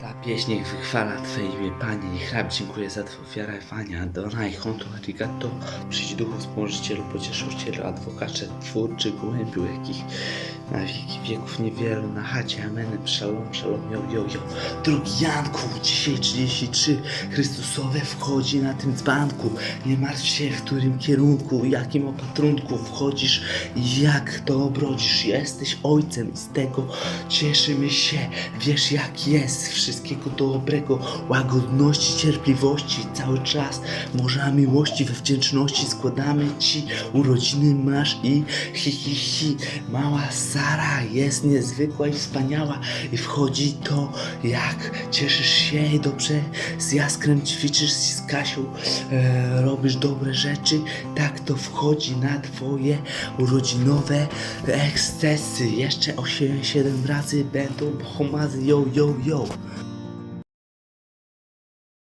Ta pieśń wychwala Twoje imię, Panie. Niech rab dziękuję za Twą wiarę, Panie. Adonai, hontu, arigato. Przyjdź duchu wspomożycielu, pocieszycielu, adwokacie, twórczy, głębiu, jakich na wieki wieków niewielu. Na chacie, amenem, szalom, szalom, yo, yo, yo. Drogi Janku, dzisiaj 33, Chrystusowe wchodzi na tym dzbanku. Nie martw się, w którym kierunku, jakim opatrunku wchodzisz i jak to obrodzisz. Jesteś ojcem i z tego cieszymy się. Wiesz jak jest, wszystkiego dobrego, łagodności, cierpliwości, cały czas morza miłości we wdzięczności składamy Ci. Urodziny masz i hi hi hi. Mała Sara jest niezwykła i wspaniała i wchodzi to jak cieszysz się i dobrze z Jaskrem ćwiczysz z Kasią e, robisz dobre rzeczy. Tak to wchodzi na Twoje urodzinowe ekscesy. Jeszcze 8-7 razy będą homazy yo yo yo